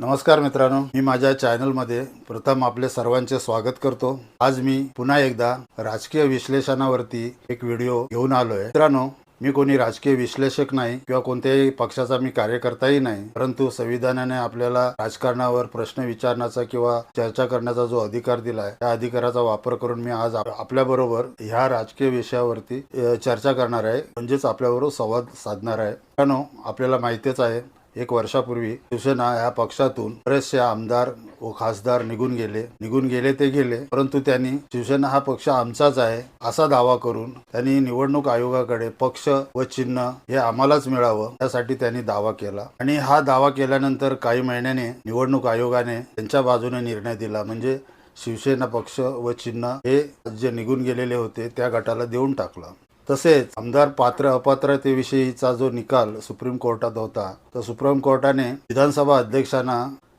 नमस्कार मित्रांनो मी माझ्या चॅनलमध्ये प्रथम आपले सर्वांचे स्वागत करतो. आज मी पुन्हा एकदा राजकीय विश्लेषणावरती एक व्हिडिओ घेऊन आलोय. मित्रांनो मी कोणी राजकीय विश्लेषक नाही किंवा कोणत्याही पक्षाचा मी कार्यकर्ताही नाही परंतु संविधानाने आपल्याला राजकारणावर प्रश्न विचारण्याचा किंवा चर्चा करण्याचा जो अधिकार दिला आहे त्या अधिकाराचा वापर करून मी आज आपल्या बरोबर ह्या राजकीय विषयावरती चर्चा करणार आहे. म्हणजेच आपल्याबरोबर संवाद साधणार आहे. मित्रांनो आपल्याला माहितीच आहे एक वर्षापूर्वी शिवसेना ह्या पक्षातून बरेचसे आमदार व खासदार निघून गेले. निघून गेले ते गेले. परंतु त्यांनी शिवसेना हा पक्ष आमचाच आहे असा दावा करून त्यांनी निवडणूक आयोगाकडे पक्ष व चिन्ह हे आम्हालाच मिळावं त्यासाठी त्यांनी दावा केला. आणि हा दावा केल्यानंतर काही महिन्याने निवडणूक आयोगाने त्यांच्या बाजूने निर्णय दिला. म्हणजे शिवसेना पक्ष व चिन्ह हे जे निघून गेलेले होते त्या गटाला देऊन टाकलं. तसेच आमदार पात्र अपात्रतेविषयीचा जो निकाल सुप्रीम कोर्टात होता तर सुप्रीम कोर्टाने विधानसभा अध्यक्षांना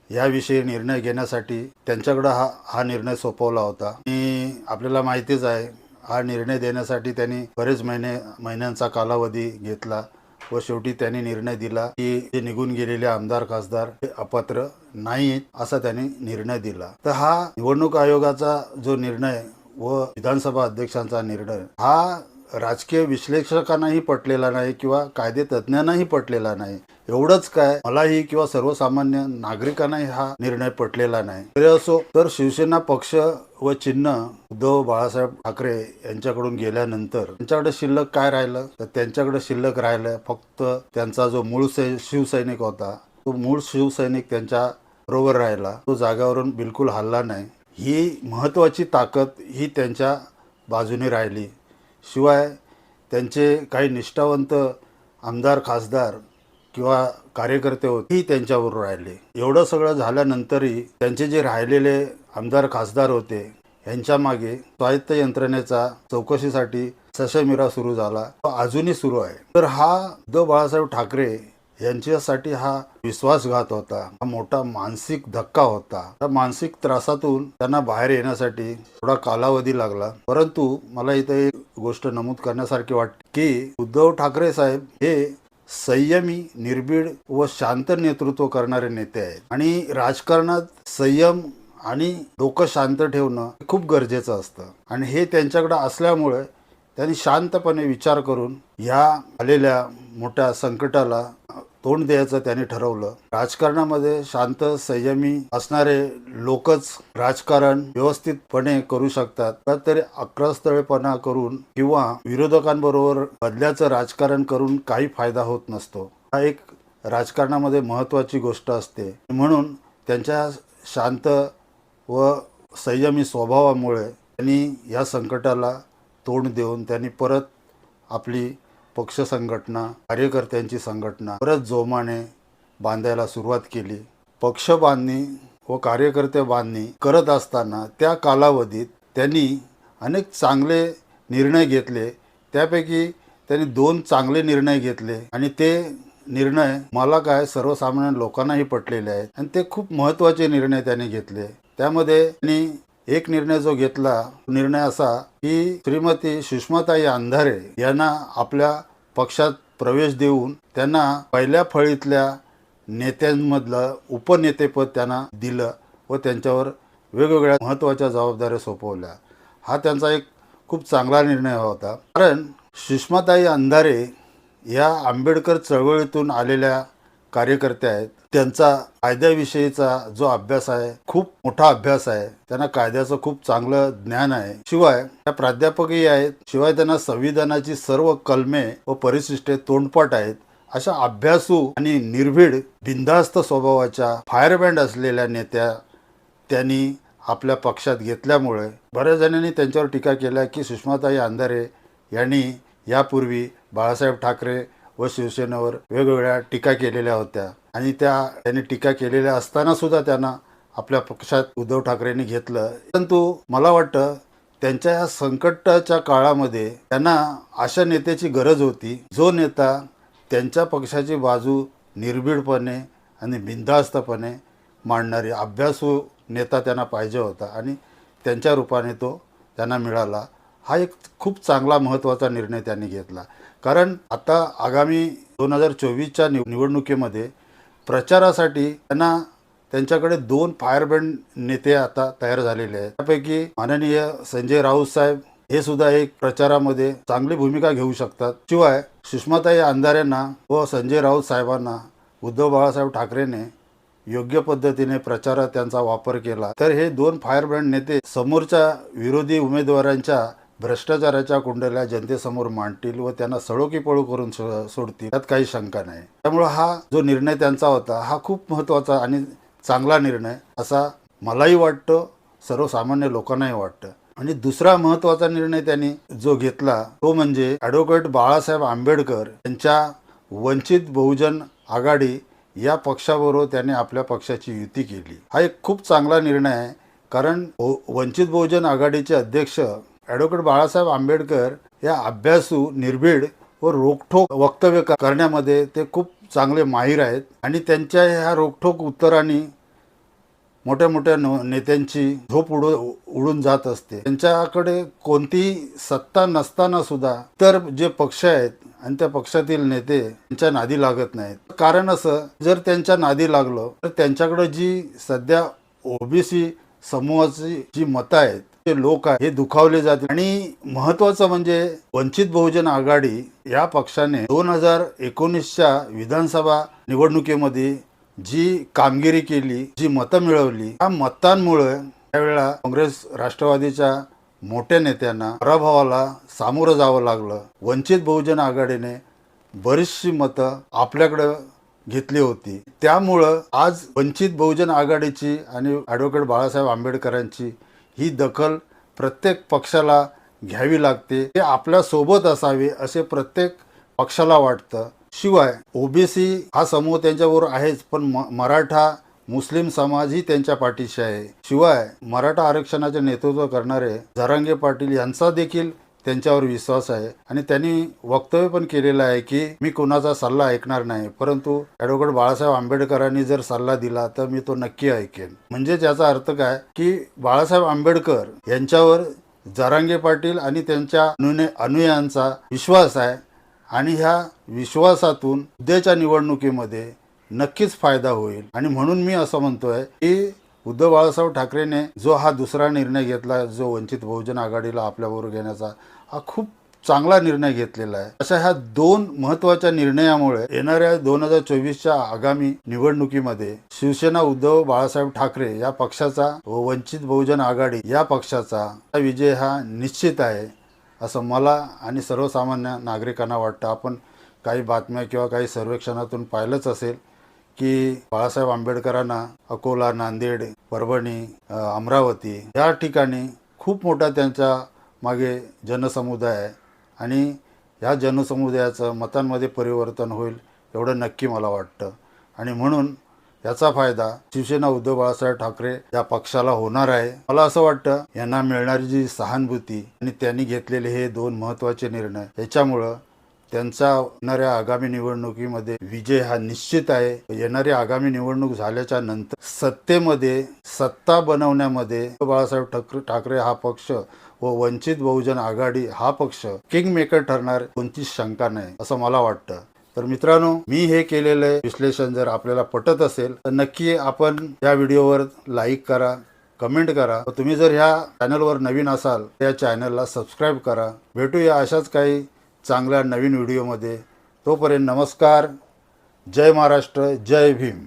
याविषयी निर्णय घेण्यासाठी त्यांच्याकडे हा हा निर्णय सोपवला होता. आणि आपल्याला माहितीच आहे हा निर्णय देण्यासाठी त्यांनी बरेच महिने महिन्यांचा कालावधी घेतला व शेवटी त्यांनी निर्णय दिला की जे निघून गेलेले आमदार खासदार हे अपात्र नाहीत असा त्यांनी निर्णय दिला. तर हा निवडणूक आयोगाचा जो निर्णय व विधानसभा अध्यक्षांचा निर्णय हा राजकीय विश्लेषकांनाही पटलेला नाही किंवा कायदे तज्ज्ञांनाही पटलेला नाही. एवढंच काय मलाही किंवा सर्वसामान्य नागरिकांनाही हा निर्णय पटलेला नाही. तरी असो तर शिवसेना पक्ष व चिन्ह उद्धव बाळासाहेब ठाकरे यांच्याकडून गेल्यानंतर त्यांच्याकडे शिल्लक काय राहिलं? तर त्यांच्याकडे शिल्लक राहिलं फक्त त्यांचा जो मूळ शिवसैनिक होता तो मूळ शिवसैनिक त्यांच्या बरोबर राहिला. तो जागावरून बिलकुल हल्ला नाही. ही महत्वाची ताकद ही त्यांच्या बाजूने राहिली. शिवाय त्यांचे काही निष्ठावंत आमदार खासदार किंवा कार्यकर्ते होते ही त्यांच्याबरोबर राहिले. एवढं सगळं झाल्यानंतरही त्यांचे जे राहिलेले आमदार खासदार होते यांच्या मागे स्वायत्त यंत्रणेचा चौकशीसाठी सशमिरा सुरू झाला. तो अजूनही सुरू आहे. तर हा द बाळासाहेब ठाकरे यांच्यासाठी हा विश्वासघात होता. हा मोठा मानसिक धक्का होता. त्या मानसिक त्रासातून त्यांना बाहेर येण्यासाठी थोडा कालावधी लागला. परंतु मला इथे एक गोष्ट नमूद करण्यासारखी वाटते की उद्धव ठाकरे साहेब हे संयमी निर्भीड व शांत नेतृत्व करणारे नेते आहेत. आणि राजकारणात संयम आणि डोकं शांत ठेवणं खूप गरजेचं असतं. आणि हे त्यांच्याकडे असल्यामुळे त्यांनी शांतपणे विचार करून ह्या आलेल्या मोठ्या संकटाला तोंड द्यायचं त्यांनी ठरवलं. राजकारणामध्ये शांत संयमी असणारे लोकच राजकारण व्यवस्थितपणे करू शकतात. तर तरी अक्रस्थळेपणा करून किंवा विरोधकांबरोबर बदल्याचं राजकारण करून काही फायदा होत नसतो. हा एक राजकारणामध्ये महत्त्वाची गोष्ट असते. म्हणून त्यांच्या शांत व संयमी स्वभावामुळे त्यांनी या संकटाला तोंड देऊन त्यांनी परत आपली पक्ष संघटना कार्यकर्त्यांची संघटना परत जोमाने बांधायला सुरुवात केली. पक्ष बांधणी व कार्यकर्ते बांधणी करत असताना त्या कालावधीत त्यांनी अनेक चांगले निर्णय घेतले. त्यापैकी त्यांनी दोन चांगले निर्णय घेतले आणि ते निर्णय मला काय सर्वसामान्य लोकांनाही पटलेले आहेत आणि ते खूप महत्त्वाचे निर्णय त्यांनी घेतले. त्यामध्ये त्यांनी एक निर्णय जो घेतला निर्णय असा की श्रीमती सुषमाताई अंधारे यांना आपल्या पक्षात प्रवेश देऊन त्यांना पहिल्या फळीतल्या नेत्यांमधलं उपनेतेपद त्यांना दिलं व त्यांच्यावर वेगवेगळ्या महत्त्वाच्या जबाबदाऱ्या सोपवल्या. हा त्यांचा एक खूप चांगला निर्णय होता. कारण सुषमाताई अंधारे या आंबेडकर चळवळीतून आलेल्या कार्यकर्त्या आहेत त्यांचा कायद्याविषयीचा जो अभ्यास आहे खूप मोठा अभ्यास आहे त्यांना कायद्याचं खूप चांगलं ज्ञान आहे. शिवाय त्या प्राध्यापकही आहेत शिवाय त्यांना संविधानाची सर्व कलमे व परिशिष्टे तोंडपाठ आहेत अशा अभ्यासू आणि निर्भीड बिनधास्त स्वभावाच्या फायरबँड असलेल्या नेत्या त्यांनी आपल्या पक्षात घेतल्यामुळे बऱ्याच जणांनी त्यांच्यावर टीका केल्या की सुषमाताई अंधारे यांनी यापूर्वी बाळासाहेब ठाकरे व शिवसेनेवर वेगवेगळ्या टीका केलेल्या होत्या. आणि त्या त्यांनी टीका केलेल्या असताना सुद्धा त्यांना आपल्या पक्षात उद्धव ठाकरेंनी घेतलं. परंतु मला वाटतं त्यांच्या या संकटाच्या काळामध्ये त्यांना अशा नेत्याची गरज होती जो नेता त्यांच्या पक्षाची बाजू निर्भीडपणे आणि बिनधास्तपणे मांडणारी अभ्यासू नेता त्यांना पाहिजे होता आणि त्यांच्या रूपाने तो त्यांना मिळाला. हा एक खूप चांगला महत्त्वाचा निर्णय त्यांनी घेतला. कारण आता आगामी दोन हजार चोवीसच्या निव निवडणुकीमध्ये प्रचारासाठी त्यांना त्यांच्याकडे दोन फायरबँड नेते आता तयार झालेले आहेत. त्यापैकी माननीय संजय राऊत साहेब हे सुद्धा एक प्रचारामध्ये चांगली भूमिका घेऊ शकतात. शिवाय सुषमाताई अंधारेंना व संजय राऊत साहेबांना उद्धव बाळासाहेब ठाकरेने योग्य पद्धतीने प्रचारात त्यांचा वापर केला. तर हे दोन फायरब्रँड नेते समोरच्या विरोधी उमेदवारांच्या भ्रष्टाचाराच्या कुंडल्या जनतेसमोर मांडतील व त्यांना सळोकी पळू करून सोडतील त्यात काही शंका नाही. त्यामुळे हा जो निर्णय त्यांचा होता हा खूप महत्त्वाचा आणि चांगला निर्णय असा मलाही वाटतं सर्वसामान्य लोकांनाही वाटतं. आणि दुसरा महत्त्वाचा निर्णय त्यांनी जो घेतला तो म्हणजे ॲडव्होकेट बाळासाहेब आंबेडकर यांच्या वंचित बहुजन आघाडी या पक्षाबरोबर त्याने आपल्या पक्षाची युती केली. हा एक खूप चांगला निर्णय आहे कारण वंचित बहुजन आघाडीचे अध्यक्ष ॲडव्होकेट बाळासाहेब आंबेडकर या अभ्यासू निर्भीड व रोखठोक वक्तव्य करण्यामध्ये ते खूप चांगले माहीर आहेत. आणि त्यांच्या ह्या रोखठोक उत्तरांनी मोठ्या मोठ्या नेत्यांची झोप उड उडून जात असते. त्यांच्याकडे कोणतीही सत्ता नसताना सुद्धा तर जे पक्ष आहेत आणि त्या पक्षातील नेते त्यांच्या नादी लागत नाहीत. कारण असं जर त्यांच्या नादी लागलं तर त्यांच्याकडे जी सध्या ओबीसी समूहाची जी मतं आहेत जे लोक आहेत हे दुखावले जातील. आणि महत्वाचं म्हणजे वंचित बहुजन आघाडी या पक्षाने दोन हजार एकोणीसच्या विधानसभा निवडणुकीमध्ये जी कामगिरी केली जी मतं मिळवली त्या मतांमुळे त्यावेळेला काँग्रेस राष्ट्रवादीच्या मोठ्या नेत्यांना पराभवाला सामोरं जावं लागलं. वंचित बहुजन आघाडीने बरीचशी मतं आपल्याकडं घेतली होती. त्यामुळं आज वंचित बहुजन आघाडीची आणि ॲडव्होकेट बाळासाहेब आंबेडकरांची ही दखल प्रत्येक पक्षाला घ्यावी लागते. ते आपल्यासोबत असावे असे प्रत्येक पक्षाला वाटतं. शिवाय ओबीसी हा समूह त्यांच्याबरोबर आहेच पण म- मराठा मुस्लिम समाजही त्यांच्या पाठीशी आहे. शिवाय मराठा आरक्षणाचे नेतृत्व करणारे जरांगे पाटील यांचा देखील त्यांच्यावर विश्वास आहे. आणि त्यांनी वक्तव्य पण केलेलं आहे की मी कोणाचा सल्ला ऐकणार नाही. परंतु ॲडव्होकेट बाळासाहेब आंबेडकरांनी जर सल्ला दिला तर मी तो नक्की ऐकेन. म्हणजे ज्याचा अर्थ काय? की बाळासाहेब आंबेडकर यांच्यावर जरांगे पाटील आणि त्यांच्या अनुने अनुयायांचा विश्वास आहे. आणि ह्या विश्वासातून उद्याच्या निवडणुकीमध्ये नक्कीच फायदा होईल. आणि म्हणून मी असं म्हणतोय की उद्धव बाळासाहेब ठाकरेने जो हा दुसरा निर्णय घेतला जो वंचित बहुजन आघाडीला आपल्याबरोबर घेण्याचा हा खूप चांगला निर्णय घेतलेला आहे. अशा ह्या दोन महत्त्वाच्या निर्णयामुळे येणाऱ्या दोन हजार चोवीसच्या आगामी निवडणुकीमध्ये शिवसेना उद्धव बाळासाहेब ठाकरे या पक्षाचा व वंचित बहुजन आघाडी या पक्षाचा हा विजय हा निश्चित आहे असं मला आणि सर्वसामान्य नागरिकांना वाटतं. आपण काही बातम्या किंवा काही सर्वेक्षणातून पाहिलंच असेल. की बाळासाहेब आंबेडकरांना अकोला नांदेड परभणी अमरावती या ठिकाणी खूप मोठा त्यांच्या मागे जनसमुदाय आहे. आणि ह्या जनसमुदायाचं मतांमध्ये परिवर्तन होईल एवढं नक्की मला वाटतं. आणि म्हणून याचा फायदा शिवसेना उद्धव बाळासाहेब ठाकरे या पक्षाला होणार आहे. मला असं वाटतं यांना मिळणारी जी सहानुभूती आणि त्यांनी घेतलेले हे दोन महत्त्वाचे निर्णय याच्यामुळं त्यांचा येणाऱ्या आगामी निवडणुकीमध्ये विजय हा निश्चित आहे. येणारी आगामी निवडणूक झाल्याच्यानंतर सत्तेमध्ये सत्ता बनवण्यामध्ये बाळासाहेब ठाकरे ठाकरे हा पक्ष व वंचित बहुजन आघाडी हा पक्ष किंग मेकर ठरणार कोणतीच शंका नाही असं मला वाटतं. तर मित्रांनो मी हे केलेलं विश्लेषण जर आपल्याला पटत असेल तर नक्की आपण या व्हिडिओवर लाईक करा कमेंट करा. तुम्ही जर ह्या चॅनलवर नवीन असाल तर या चॅनलला सबस्क्राईब करा. भेटूया अशाच काही चांगल्या नवीन व्हिडिओमध्ये. तोपर्यंत नमस्कार. जय महाराष्ट्र जय भीम.